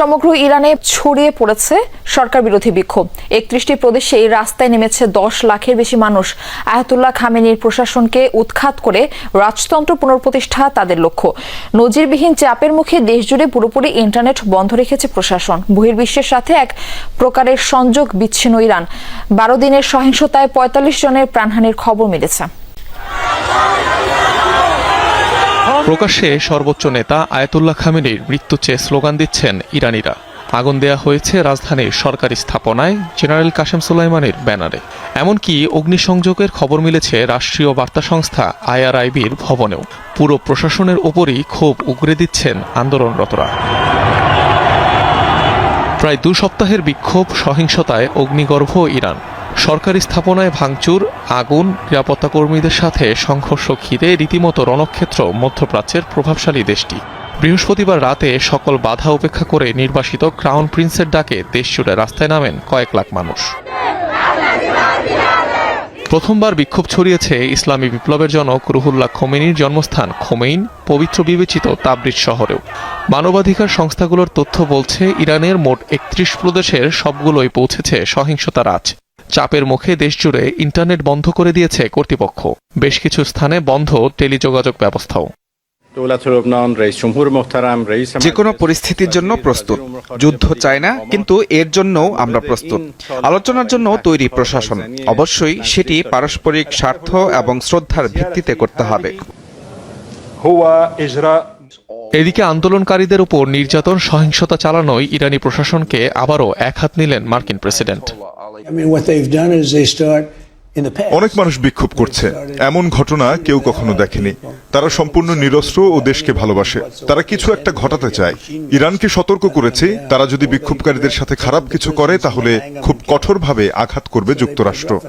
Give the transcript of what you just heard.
সমগ্র ইরানে ছড়িয়ে পড়েছে সরকার বিরোধী বিক্ষোভ। একত্রিশটি প্রদেশে এই রাস্তায় নেমেছে দশ লাখের বেশি মানুষ। আয়াতুল্লাহ খামেনির প্রশাসনকে উৎখাত করে রাজতন্ত্র পুনঃপ্রতিষ্ঠা তাদের লক্ষ্য। নজিরবিহীন চাপের মুখে দেশজুড়ে পুরোপুরি ইন্টারনেট বন্ধ রেখেছে প্রশাসন। বহির্বিশ্বের সাথে এক প্রকারের সংযোগ বিচ্ছিন্ন ইরান। বারো দিনের সহিংসতায় পঁয়তাল্লিশ জনের প্রাণহানির খবর মিলেছে। প্রকাশ্যে সর্বোচ্চ নেতা আয়াতুল্লাহ খামেনির মৃত্যু চেয়ে স্লোগান দিচ্ছেন ইরানিরা। আগুন দেয়া হয়েছে রাজধানীর সরকারি স্থাপনায়, জেনারেল কাশেম সুলাইমানের ব্যানারে। এমনকি অগ্নিসংযোগের খবর মিলেছে রাষ্ট্রীয় বার্তা সংস্থা আইআরআইবির ভবনেও। পুরো প্রশাসনের ওপরই ক্ষোভ উগরে দিচ্ছেন আন্দোলনরতরা। প্রায় দু সপ্তাহের বিক্ষোভ সহিংসতায় অগ্নিগর্ভ ইরান। সরকারি স্থাপনায় ভাঙচুর, আগুন, নিরাপত্তা কর্মীদের সাথে সংঘর্ষ ঘিরে রীতিমতো রণক্ষেত্র মধ্যপ্রাচ্যের প্রভাবশালী দেশটি। বৃহস্পতিবার রাতে সকল বাধা উপেক্ষা করে নির্বাসিত ক্রাউন প্রিন্সের ডাকে দেশজুড়ে রাস্তায় নামেন কয়েক লাখ মানুষ। প্রথমবার বিক্ষোভ ছড়িয়েছে ইসলামী বিপ্লবের জনক রুহুল্লাহ খোমেনির জন্মস্থান খোমেইন, পবিত্র বিবেচিত তাবরিজ শহরেও। মানবাধিকার সংস্থাগুলোর তথ্য বলছে, ইরানের মোট একত্রিশ প্রদেশের সবগুলোই পৌঁছেছে সহিংসতার আজ চাপের মুখে দেশজুড়ে ইন্টারনেট বন্ধ করে দিয়েছে কর্তৃপক্ষ। বেশ কিছু স্থানে বন্ধ টেলিযোগাযোগ ব্যবস্থাও। যে কোনো পরিস্থিতির জন্য প্রস্তুত। যুদ্ধ চায় না কিন্তু এর জন্যও আমরা প্রস্তুত। আলোচনার জন্য তৈরি প্রশাসন। অবশ্যই সেটি পারস্পরিক স্বার্থ এবং শ্রদ্ধার ভিত্তিতে করতে হবে। এদিকে আন্দোলনকারীদের উপর নির্যাতন সহিংসতা চালানোয় ইরানি প্রশাসনকে আবারও এক হাত নিলেন মার্কিন president. I mean, what they've done is they start in the past. অনেক মানুষ বিক্ষোভ করছে। এমন ঘটনা কেউ কখনো দেখেনি। তারা সম্পূর্ণ নিরস্ত্র ও দেশকে ভালোবাসে। তারা কিছু একটা ঘটাতে চায়। ইরানকে সতর্ক করেছে। তারা যদি বিক্ষোভকারীদের সাথে খারাপ কিছু করে তাহলে খুব কঠোরভাবে আঘাত করবে যুক্তরাষ্ট্র।